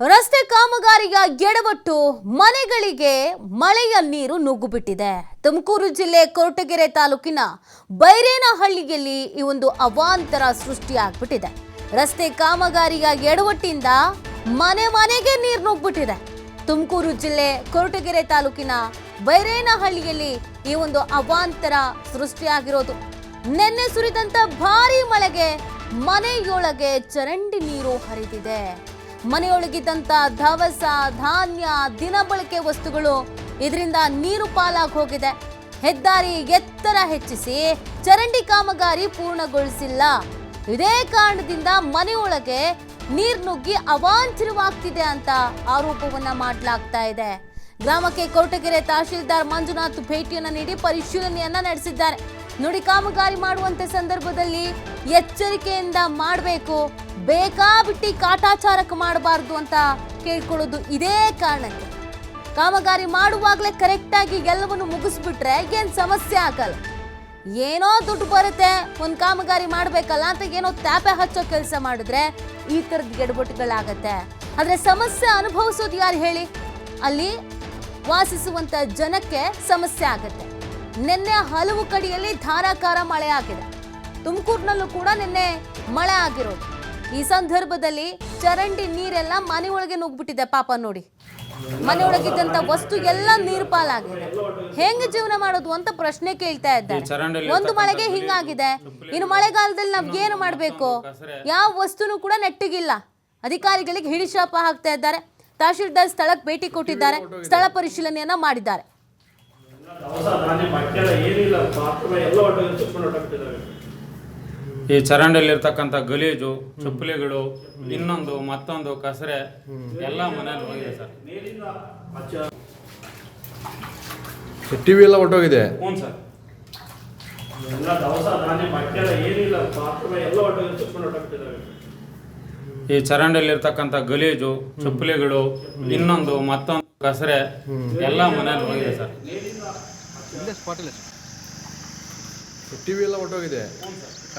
ರಸ್ತೆ ಕಾಮಗಾರಿಯ ಎಡವಟ್ಟು ಮನೆಗಳಿಗೆ ಮಳೆಯ ನೀರು ನುಗ್ಗುಬಿಟ್ಟಿದೆ. ತುಮಕೂರು ಜಿಲ್ಲೆ ಕೊರಟಗೆರೆ ತಾಲೂಕಿನ ಬೈರೇನಹಳ್ಳಿಯಲ್ಲಿ ಈ ಒಂದು ಅವಾಂತರ ಸೃಷ್ಟಿಯಾಗ್ಬಿಟ್ಟಿದೆ ರಸ್ತೆ ಕಾಮಗಾರಿಯ ಎಡವಟ್ಟಿಂದ ಮನೆ ಮನೆಗೆ ನೀರು ನುಗ್ಗಿಬಿಟ್ಟಿದೆ. ತುಮಕೂರು ಜಿಲ್ಲೆ ಕೊರಟಗೆರೆ ತಾಲೂಕಿನ ಬೈರೇನಹಳ್ಳಿಯಲ್ಲಿ ಈ ಒಂದು ಅವಾಂತರ ಸೃಷ್ಟಿಯಾಗಿರೋದು ನಿನ್ನೆ ಸುರಿದಂತ ಭಾರಿ ಮಳೆಗೆ ಮನೆಯೊಳಗೆ ಚರಂಡಿ ನೀರು ಹರಿದಿದೆ. ಮನೆಯೊಳಗಿದ್ದಂತ ದವಸ ಧಾನ್ಯ ದಿನಬಳಕೆ ವಸ್ತುಗಳು ಇದರಿಂದ ನೀರು ಪಾಲಾಗಿ ಹೋಗಿದೆ. ಹೆದ್ದಾರಿ ಎತ್ತರ ಹೆಚ್ಚಿಸಿ ಚರಂಡಿ ಕಾಮಗಾರಿ ಪೂರ್ಣಗೊಳಿಸಿಲ್ಲ. ಇದೇ ಕಾರಣದಿಂದ ಮನೆಯೊಳಗೆ ನೀರ್ ನುಗ್ಗಿ ಅವಾಂಚಿರವಾಗ್ತಿದೆ ಅಂತ ಆರೋಪವನ್ನ ಮಾಡಲಾಗ್ತಾ ಇದೆ. ಗ್ರಾಮಕ್ಕೆ ಕೋಟಗೆರೆ ತಹಶೀಲ್ದಾರ್ ಮಂಜುನಾಥ್ ಭೇಟಿಯನ್ನ ನೀಡಿ ಪರಿಶೀಲನೆಯನ್ನ ನಡೆಸಿದ್ದಾರೆ. ನೋಡಿ ಕಾಮಗಾರಿ ಮಾಡುವಂತ ಸಂದರ್ಭದಲ್ಲಿ ಎಚ್ಚರಿಕೆಯಿಂದ ಮಾಡಬೇಕು. ಬೇಕಾಬಿಟ್ಟಿ ಕಾಟಾಚಾರಕ್ಕೆ ಮಾಡಬಾರ್ದು ಅಂತ ಕೇಳ್ಕೊಳ್ಳೋದು ಇದೇ ಕಾರಣಕ್ಕೆ. ಕಾಮಗಾರಿ ಮಾಡುವಾಗಲೇ ಕರೆಕ್ಟಾಗಿ ಎಲ್ಲವನ್ನು ಮುಗಿಸ್ಬಿಟ್ರೆ ಏನು ಸಮಸ್ಯೆ ಆಗಲ್ಲ. ಏನೋ ದುಡ್ಡು ಬರುತ್ತೆ, ಒಂದು ಕಾಮಗಾರಿ ಮಾಡಬೇಕಲ್ಲ ಅಂತ ಏನೋ ತ್ಯಾಪೆ ಹಚ್ಚೋ ಕೆಲಸ ಮಾಡಿದ್ರೆ ಈ ಥರದ ಎಡವಟ್ಟುಗಳಾಗತ್ತೆ. ಆದರೆ ಸಮಸ್ಯೆ ಅನುಭವಿಸೋದು ಯಾರು ಹೇಳಿ? ಅಲ್ಲಿ ವಾಸಿಸುವಂತ ಜನಕ್ಕೆ ಸಮಸ್ಯೆ ಆಗುತ್ತೆ. ನಿನ್ನೆ ಹಲವು ಕಡೆಯಲ್ಲಿ ಧಾರಾಕಾರ ಮಳೆ ಆಗಿದೆ. ತುಮಕೂರಿನಲ್ಲೂ ಕೂಡ ನಿನ್ನೆ ಮಳೆ ಆಗಿರೋದು. ಈ ಸಂದರ್ಭದಲ್ಲಿ ಚರಂಡಿ ನೀರೆಲ್ಲ ಮನೆಯೊಳಗೆ ನುಗ್ಬಿಟ್ಟಿದೆ ಪಾಪ ನೋಡಿ. ಮನೆಯೊಳಗಿದ್ದಂತ ವಸ್ತು ಎಲ್ಲ ನೀರ್ ಪಾಲಾಗಿದೆ. ಹೆಂಗ್ ಜೀವನ ಮಾಡೋದು ಅಂತ ಪ್ರಶ್ನೆ ಕೇಳ್ತಾ ಇದ್ದಾರೆ. ಒಂದು ಮಳೆಗೆ ಹಿಂಗಾಗಿದೆ. ಇನ್ನು ಮಳೆಗಾಲದಲ್ಲಿ ನಾವ್ ಏನು ಮಾಡ್ಬೇಕು? ಯಾವ ವಸ್ತುನು ಕೂಡ ನೆಟ್ಟಿಗಿಲ್ಲ. ಅಧಿಕಾರಿಗಳಿಗೆ ಹಿಡಿಶಾಪ ಹಾಕ್ತಾ ಇದ್ದಾರೆ. ತಹಶೀಲ್ದಾರ್ ಸ್ಥಳಕ್ಕೆ ಭೇಟಿ ಕೊಟ್ಟಿದ್ದಾರೆ. ಸ್ಥಳ ಪರಿಶೀಲನೆಯನ್ನ ಮಾಡಿದ್ದಾರೆ. ಈ ಚರಂಡಿಯಲ್ಲಿರ್ತಕ್ಕಂಥ ಗಲೀಜು ಚಪ್ಪಲಿಗಳು ಇನ್ನೊಂದು ಮತ್ತೊಂದು ಕಸರೆ ಎಲ್ಲ ಮನೆಯಲ್ಲಿ ಹೋಗಿದೆ ಸರ್. ಟಿ ವಿ ಎಲ್ಲ ಹೊಟ್ಟೋಗಿದೆ ಹ್ಞೂ ಸರ್. ಈ ಚರಂಡಿಯಲ್ಲಿರ್ತಕ್ಕಂಥ ಗಲೀಜು ಚಪ್ಪಲಿಗಳು ಇನ್ನೊಂದು ಮತ್ತೊಂದು ಕಸರೆ ಎಲ್ಲ ಮನೇಲಿ ಹೋಗಿದೆ ಸರ್. ಟಿ ವಿ ಎಲ್ಲ ಹೊಟ್ಟೋಗಿದೆ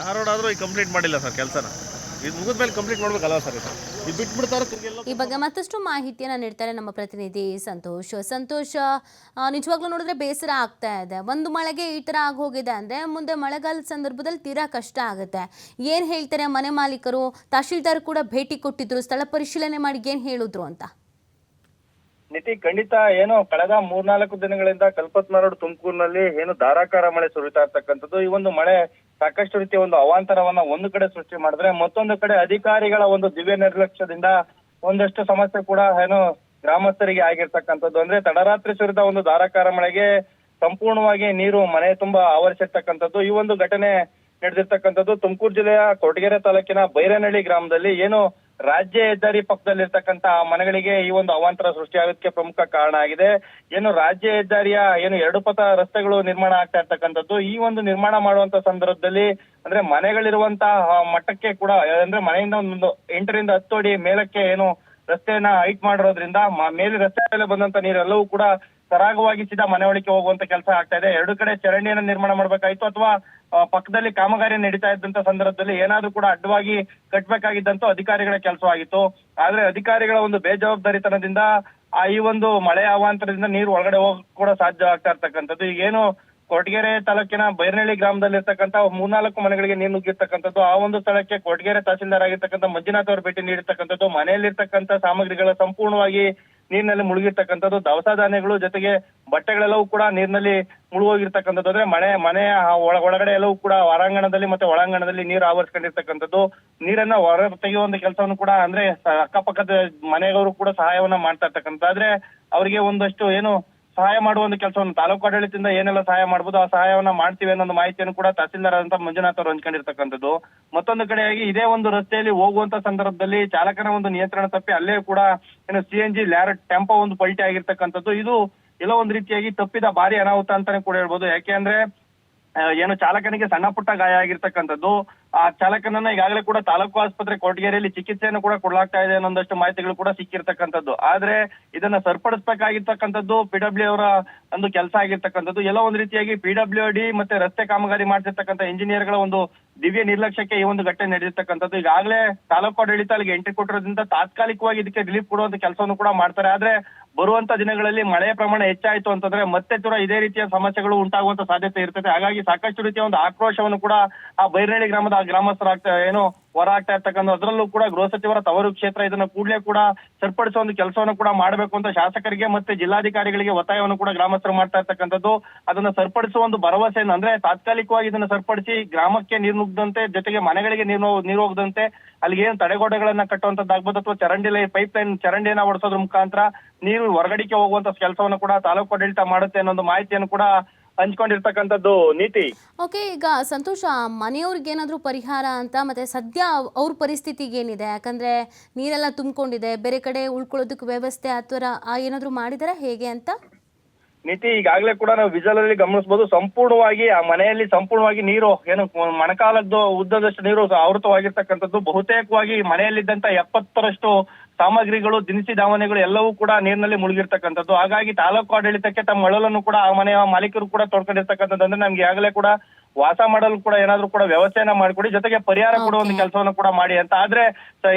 ಆದರೂ ಈಗ ಕಂಪ್ಲೀಟ್ ಮಾಡಿಲ್ಲ ಸರ್ ಕೆಲಸನ. ಇದು ಮುಗಿದ ಮೇಲೆ ಕಂಪ್ಲೀಟ್ ಮಾಡ್ಬೇಕಲ್ಲ ಸರ್ ಇದು ಇದು ಬಿಟ್ಬಿಡ್ತಾರೆ ತಿರ್ಗೆಲ್ಲ ಈ ಬಗ್ಗೆ ಮತ್ತಷ್ಟು ಮಾಹಿತಿಯನ್ನ ನೀಡ್ತಾರೆ ನಮ್ಮ ಪ್ರತಿನಿಧಿ ಸಂತೋಷ್. ಸಂತೋಷ್ ನಿಜವಾಗ್ಲೂ ನೋಡಿದ್ರೆ ಬೇಸರ ಆಗ್ತಾ ಇದೆ. ಒಂದು ಮಳೆಗೆ ಈ ತರ ಆಗೋಗಿದೆ ಅಂದ್ರೆ ಮುಂದೆ ಮಳೆಗಾಲದ ಸಂದರ್ಭದಲ್ಲಿ ತೀರಾ ಕಷ್ಟ ಆಗುತ್ತೆ. ಏನ್ ಹೇಳ್ತಾರೆ ಮನೆ ಮಾಲೀಕರು? ತಹಶೀಲ್ದಾರ್ ಕೂಡ ಭೇಟಿ ಕೊಟ್ಟಿದ್ರು. ಸ್ಥಳ ಪರಿಶೀಲನೆ ಮಾಡಿ ಏನ್ ಹೇಳಿದ್ರು ಅಂತ? ನಿತಿ ಖಂಡಿತ ಏನು ಕಳೆದ ಮೂರ್ನಾಲ್ಕು ದಿನಗಳಿಂದ ಕಲ್ಪತ್ ಕಲ್ಪತ್ನಾರೋಡ್ ತುಮಕೂರಿನಲ್ಲಿ ಏನು ಧಾರಾಕಾರ ಮಳೆ ಸುರಿತಾ ಇರ್ತಕ್ಕಂಥದ್ದು. ಈ ಒಂದು ಮಳೆ ಸಾಕಷ್ಟು ರೀತಿಯ ಒಂದು ಅವಾಂತರವನ್ನ ಒಂದು ಕಡೆ ಸೃಷ್ಟಿ ಮಾಡಿದ್ರೆ ಮತ್ತೊಂದು ಕಡೆ ಅಧಿಕಾರಿಗಳ ಒಂದು ದಿವ್ಯ ನಿರ್ಲಕ್ಷ್ಯದಿಂದ ಒಂದಷ್ಟು ಸಮಸ್ಯೆ ಕೂಡ ಏನು ಗ್ರಾಮಸ್ಥರಿಗೆ ಆಗಿರ್ತಕ್ಕಂಥದ್ದು. ಅಂದ್ರೆ ತಡರಾತ್ರಿ ಸುರಿದ ಒಂದು ಧಾರಾಕಾರ ಮಳೆಗೆ ಸಂಪೂರ್ಣವಾಗಿ ನೀರು, ಮನೆ ತುಂಬಾ ಆವರಿಸಿರ್ತಕ್ಕಂಥದ್ದು. ಈ ಒಂದು ಘಟನೆ ನಡೆದಿರ್ತಕ್ಕಂಥದ್ದು ತುಮಕೂರು ಜಿಲ್ಲೆಯ ಕೊಟಗೆರೆ ತಾಲೂಕಿನ ಬೈರನಹಳ್ಳಿ ಗ್ರಾಮದಲ್ಲಿ ಏನು ರಾಜ್ಯ ಹೆದ್ದಾರಿ ಪಕ್ಕದಲ್ಲಿರ್ತಕ್ಕಂತ ಮನೆಗಳಿಗೆ ಈ ಒಂದು ಅವಾಂತರ ಸೃಷ್ಟಿಯಾಗೋದಕ್ಕೆ ಪ್ರಮುಖ ಕಾರಣ ಆಗಿದೆ. ಏನು ರಾಜ್ಯ ಹೆದ್ದಾರಿಯ ಏನು ಎರಡು ಪಥ ರಸ್ತೆಗಳು ನಿರ್ಮಾಣ ಆಗ್ತಾ ಇರ್ತಕ್ಕಂಥದ್ದು. ಈ ಒಂದು ನಿರ್ಮಾಣ ಮಾಡುವಂತ ಸಂದರ್ಭದಲ್ಲಿ ಅಂದ್ರೆ ಮನೆಗಳಿರುವಂತ ಮಟ್ಟಕ್ಕೆ ಕೂಡ, ಅಂದ್ರೆ ಮನೆಯಿಂದ ಒಂದು ಎಂಟರಿಂದ ಹತ್ತು ಅಡಿ ಮೇಲಕ್ಕೆ ಏನು ರಸ್ತೆಯನ್ನ ಹೈಟ್ ಮಾಡಿರೋದ್ರಿಂದ ಮೇಲೆ ರಸ್ತೆ ಮೇಲೆ ಬಂದಂತ ನೀರೆಲ್ಲವೂ ಕೂಡ ಸರಾಗವಾಗಿ ಸೀದಾ ಮನೆ ಹೋಗುವಂತ ಕೆಲಸ ಆಗ್ತಾ ಇದೆ. ಎರಡು ಕಡೆ ಚರಂಡಿಯನ್ನ ನಿರ್ಮಾಣ ಮಾಡ್ಬೇಕಾಯ್ತು ಅಥವಾ ಪಕ್ಕದಲ್ಲಿ ಕಾಮಗಾರಿ ನಡೀತಾ ಇದ್ದಂತ ಸಂದರ್ಭದಲ್ಲಿ ಏನಾದ್ರೂ ಕೂಡ ಅಡ್ಡವಾಗಿ ಕಟ್ಬೇಕಾಗಿದ್ದಂತೂ ಅಧಿಕಾರಿಗಳ ಕೆಲಸವಾಗಿತ್ತು. ಆದ್ರೆ ಅಧಿಕಾರಿಗಳ ಒಂದು ಬೇಜವಾಬ್ದಾರಿತನದಿಂದ, ಆ, ಈ ಒಂದು ಮಳೆ ಅವಾಂತರದಿಂದ ನೀರು ಒಳಗಡೆ ಹೋಗಕ್ ಕೂಡ ಸಾಧ್ಯ ಆಗ್ತಾ ಇರ್ತಕ್ಕಂಥದ್ದು. ಈಗೇನು ಕೊಟ್ಗೆರೆ ತಾಲೂಕಿನ ಬೈರನಹಳ್ಳಿ ಗ್ರಾಮದಲ್ಲಿ ಇರ್ತಕ್ಕಂಥ ಮೂರ್ನಾಲ್ಕು ಮನೆಗಳಿಗೆ ನೀರು ನುಗ್ಗಿರ್ತಕ್ಕಂಥದ್ದು, ಆ ಒಂದು ಸ್ಥಳಕ್ಕೆ ಕೊಟ್ಗೆರೆ ತಹಸೀಲ್ದಾರ್ ಆಗಿರ್ತಕ್ಕಂಥ ಮಂಜುನಾಥ್ ಅವರು ಭೇಟಿ ನೀಡಿರ್ತಕ್ಕಂಥದ್ದು, ಮನೆಯಲ್ಲಿರ್ತಕ್ಕಂಥ ಸಾಮಗ್ರಿಗಳ ಸಂಪೂರ್ಣವಾಗಿ ನೀರಿನಲ್ಲಿ ಮುಳುಗಿರ್ತಕ್ಕಂಥದ್ದು, ದವಸ ಧಾನ್ಯಗಳು ಜೊತೆಗೆ ಬಟ್ಟೆಗಳೆಲ್ಲವೂ ಕೂಡ ನೀರಿನಲ್ಲಿ ಮುಳುಗೋಗಿರ್ತಕ್ಕಂಥದ್ದು. ಅಂದ್ರೆ ಮನೆ, ಮನೆಯ ಒಳ, ಒಳಗಡೆ ಎಲ್ಲವೂ ಕೂಡ ಹೊರಾಂಗಣದಲ್ಲಿ ಮತ್ತೆ ಒಳಾಂಗಣದಲ್ಲಿ ನೀರು ಆವರಿಸ್ಕೊಂಡಿರ್ತಕ್ಕಂಥದ್ದು. ನೀರನ್ನ ಹೊರ ತೆಗೆಯುವಂತ ಕೆಲಸವನ್ನು ಕೂಡ ಅಂದ್ರೆ ಅಕ್ಕಪಕ್ಕದ ಮನೆಯವರು ಕೂಡ ಸಹಾಯವನ್ನ ಮಾಡ್ತಾ ಇರ್ತಕ್ಕಂಥದ್ದು. ಆದ್ರೆ ಅವರಿಗೆ ಒಂದಷ್ಟು ಏನು ಸಹಾಯ ಮಾಡುವ ಒಂದು ಕೆಲಸವನ್ನು ತಾಲೂಕು ಆಡಳಿತದಿಂದ ಏನೆಲ್ಲ ಸಹಾಯ ಮಾಡಬಹುದು ಆ ಸಹಾಯವನ್ನ ಮಾಡ್ತೀವಿ ಅನ್ನೋ ಒಂದು ಮಾಹಿತಿಯನ್ನು ಕೂಡ ತಹಸೀಲ್ದಾರ್ ಅಂತ ಮಂಜುನಾಥ್ ಅವರು ಹಂಚ್ಕೊಂಡಿರ್ತಕ್ಕಂಥದ್ದು. ಮತ್ತೊಂದು ಕಡೆಯಾಗಿ ಇದೇ ಒಂದು ರಸ್ತೆಯಲ್ಲಿ ಹೋಗುವಂತ ಸಂದರ್ಭದಲ್ಲಿ ಚಾಲಕನ ಒಂದು ನಿಯಂತ್ರಣ ತಪ್ಪಿ ಅಲ್ಲೇ ಕೂಡ ಏನು ಸಿ ಎನ್ ಜಿ ಟೆಂಪೋ ಒಂದು ಪಲ್ಟಿ ಆಗಿರ್ತಕ್ಕಂಥದ್ದು. ಇದು ಎಲ್ಲ ಒಂದು ರೀತಿಯಾಗಿ ತಪ್ಪಿದ ಭಾರಿ ಅನಾಹುತ ಅಂತಾನೆ ಕೂಡ ಹೇಳ್ಬೋದು. ಯಾಕೆ ಅಂದ್ರೆ ಏನು ಚಾಲಕನಿಗೆ ಸಣ್ಣ ಪುಟ್ಟ ಗಾಯ ಆಗಿರ್ತಕ್ಕಂಥದ್ದು, ಆ ಚಾಲಕನನ್ನ ಈಗಾಗಲೇ ಕೂಡ ತಾಲೂಕು ಆಸ್ಪತ್ರೆ ಕೊರಟಗೆರೆಯಲ್ಲಿ ಚಿಕಿತ್ಸೆಯನ್ನು ಕೂಡ ಕೊಡಲಾಗ್ತಾ ಇದೆ ಅನ್ನೊಂದಷ್ಟು ಮಾಹಿತಿಗಳು ಕೂಡ ಸಿಕ್ಕಿರ್ತಕ್ಕಂಥದ್ದು. ಆದ್ರೆ ಇದನ್ನ ಸರಿಪಡಿಸಬೇಕಾಗಿರ್ತಕ್ಕಂಥದ್ದು ಪಿಡಬ್ಲ್ಯೂ ಅವರ ಒಂದು ಕೆಲಸ ಆಗಿರ್ತಕ್ಕಂಥದ್ದು. ಎಲ್ಲ ಒಂದ್ ರೀತಿಯಾಗಿ ಪಿಡಬ್ಲ್ಯೂ ಡಿ ಮತ್ತೆ ರಸ್ತೆ ಕಾಮಗಾರಿ ಮಾಡ್ತಿರ್ತಕ್ಕಂಥ ಇಂಜಿನಿಯರ್ಗಳ ಒಂದು ದಿವ್ಯ ನಿರ್ಲಕ್ಷ್ಯಕ್ಕೆ ಈ ಒಂದು ಘಟನೆ ನಡೆದಿರ್ತಕ್ಕಂಥದ್ದು. ಈಗಾಗಲೇ ತಾಲೂಕು ಆಡಳಿತ ಅಲ್ಲಿಗೆ ಎಂಟ್ರಿ ಕೊಟ್ಟಿರೋದ್ರಿಂದ ತಾತ್ಕಾಲಿಕವಾಗಿ ಇದಕ್ಕೆ ರಿಲೀಫ್ ಕೊಡುವಂತ ಕೆಲಸವನ್ನು ಕೂಡ ಮಾಡ್ತಾರೆ. ಆದ್ರೆ ಬರುವಂತ ದಿನಗಳಲ್ಲಿ ಮಳೆಯ ಪ್ರಮಾಣ ಹೆಚ್ಚಾಯಿತು ಅಂತಂದ್ರೆ ಮತ್ತೆ ತರ ಇದೇ ರೀತಿಯ ಸಮಸ್ಯೆಗಳು ಉಂಟಾಗುವಂತ ಸಾಧ್ಯತೆ ಇರ್ತದೆ. ಹಾಗಾಗಿ ಸಾಕಷ್ಟು ರೀತಿಯ ಒಂದು ಆಕ್ರೋಶವನ್ನು ಕೂಡ ಆ ಬೈರನಹಳ್ಳಿ ಗ್ರಾಮದ ಆ ಗ್ರಾಮಸ್ಥರಾಗ್ತಾ ಏನು ಹೊರ ಆಗ್ತಾ ಇರ್ತಕ್ಕಂಥ ಅದರಲ್ಲೂ ಕೂಡ ಗೃಹ ಸಚಿವರ ತವರು ಕ್ಷೇತ್ರ ಇದನ್ನ ಕೂಡಲೇ ಕೂಡ ಸರಿಪಡಿಸುವ ಒಂದು ಕೆಲಸವನ್ನು ಕೂಡ ಮಾಡಬೇಕು ಅಂತ ಶಾಸಕರಿಗೆ ಮತ್ತೆ ಜಿಲ್ಲಾಧಿಕಾರಿಗಳಿಗೆ ಒತ್ತಾಯವನ್ನು ಕೂಡ ಗ್ರಾಮಸ್ಥರು ಮಾಡ್ತಾ ಇರ್ತಕ್ಕಂಥದ್ದು. ಅದನ್ನ ಸರಿಪಡಿಸುವ ಒಂದು ಭರವಸೆಯನ್ನು ಅಂದ್ರೆ ತಾತ್ಕಾಲಿಕವಾಗಿ ಇದನ್ನ ಸರಿಪಡಿಸಿ ಗ್ರಾಮಕ್ಕೆ ನೀರು ನುಗ್ಗದಂತೆ ಜೊತೆಗೆ ಮನೆಗಳಿಗೆ ನೀರು ನೀರು ಹೋಗದಂತೆ ಅಲ್ಲಿಗೆ ಏನು ತಡೆಗೋಡೆಗಳನ್ನ ಕಟ್ಟುವಂತದ್ದಾಗ್ಬೋದು ಅಥವಾ ಚರಂಡಿ ಪೈಪ್ ಲೈನ್ ಚರಂಡಿಯನ್ನ ಓಡಿಸೋದ್ರ ಮುಖಾಂತರ ನೀರು ಹೊರಗಡಿಕೆ ಹೋಗುವಂತ ಕೆಲಸವನ್ನು ಕೂಡ ತಾಲೂಕು ಆಡಳಿತ ಮಾಡುತ್ತೆ ಅನ್ನೋ ಒಂದು ಮಾಹಿತಿಯನ್ನು ಕೂಡ ಹಂಚ್ಕೊಂಡಿರ್ತಕ್ಕಂಥದ್ದು ನೀತಿ. ಓಕೆ ಈಗ ಸಂತೋಷ ಮನೆಯವ್ರಿಗೆ ಏನಾದರೂ ಪರಿಹಾರ ಅಂತ ಮತ್ತೆ ಸದ್ಯ ಅವ್ರ ಪರಿಸ್ಥಿತಿಗೆ ಏನಿದೆ? ಯಾಕಂದ್ರೆ ನೀರೆಲ್ಲ ತುಂಬಿಕೊಂಡಿದೆ ಬೇರೆ ಕಡೆ ಉಳ್ಕೊಳ್ಳೋದಕ್ಕೆ ವ್ಯವಸ್ಥೆ ಆ ಏನಾದ್ರು ಏನಾದರೂ ಮಾಡಿದಾರಾ? ಹೇಗೆ ಅಂತ? ನೀತಿ ಈಗಾಗಲೇ ಕೂಡ ನಾವು ವಿಜಲ್ ಅಲ್ಲಿ ಗಮನಿಸಬಹುದು ಸಂಪೂರ್ಣವಾಗಿ ಆ ಮನೆಯಲ್ಲಿ ಸಂಪೂರ್ಣವಾಗಿ ನೀರು ಏನು ಮಣಕಾಲದ್ದು ಉದ್ದದಷ್ಟು ನೀರು ಆವೃತವಾಗಿರ್ತಕ್ಕಂಥದ್ದು. ಬಹುತೇಕವಾಗಿ ಮನೆಯಲ್ಲಿದ್ದಂತ ಎಪ್ಪತ್ತರಷ್ಟು ಸಾಮಗ್ರಿಗಳು ದಿನಸಿ ಧಾವನೆಗಳು ಎಲ್ಲವೂ ಕೂಡ ನೀರಿನಲ್ಲಿ ಮುಳುಗಿರ್ತಕ್ಕಂಥದ್ದು. ಹಾಗಾಗಿ ತಾಲೂಕು ಆಡಳಿತಕ್ಕೆ ತಮ್ಮ ಅಳಲನ್ನು ಕೂಡ ಆ ಮನೆಯ ಮಾಲೀಕರು ಕೂಡ ತೊಡ್ಕೊಂಡಿರ್ತಕ್ಕಂಥದ್ದು ಅಂದ್ರೆ ನಮ್ಗೆ ಈಗಾಗಲೇ ಕೂಡ ವಾಸ ಮಾಡಲು ಕೂಡ ಏನಾದ್ರೂ ಕೂಡ ವ್ಯವಸ್ಥೆಯನ್ನ ಮಾಡಿಕೊಡಿ. ಜೊತೆಗೆ ಪರಿಹಾರ ಕೂಡ ಒಂದು ಕೆಲಸವನ್ನು ಕೂಡ ಮಾಡಿ ಅಂತ. ಆದ್ರೆ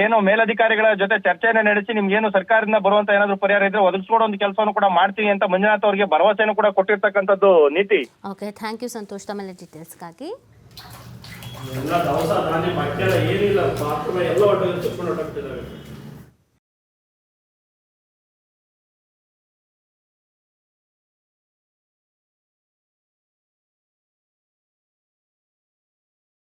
ಏನೋ ಮೇಲಧಿಕಾರಿಗಳ ಜೊತೆ ಚರ್ಚೆಯನ್ನ ನಡೆಸಿ ನಿಮ್ಗೇನು ಏನು ಸರ್ಕಾರದಿಂದ ಬರುವಂತ ಏನಾದ್ರು ಪರಿಹಾರ ಇದ್ರೆ ಒದಗಿಸ್ಕೊಡೋ ಒಂದು ಕೆಲಸವನ್ನು ಕೂಡ ಮಾಡ್ತೀವಿ ಅಂತ ಮಂಜುನಾಥ್ ಅವರಿಗೆ ಭರವಸೆಯನ್ನು ಕೂಡ ಕೊಟ್ಟಿರ್ತಕ್ಕಂಥದ್ದು ನೀತಿ. ಓಕೆ ಥ್ಯಾಂಕ್ ಯು ಸಂತೋಷ್ ತಮ್ಮೆಲ್ಲ ಡೀಟೇಲ್ಸ್ಗಾಗಿ ಎಲ್ಲ ದವಸ ಧಾನ್ಯ ಏನಿಲ್ಲ ಬಾತ್ರೂಮ್ ಎಲ್ಲ ಹೊಟ್ಟೋಗಿ ಚಿಕ್ಕ ಹೊಟ್ಟೋಗ್ತಿದ್ದಾವೆ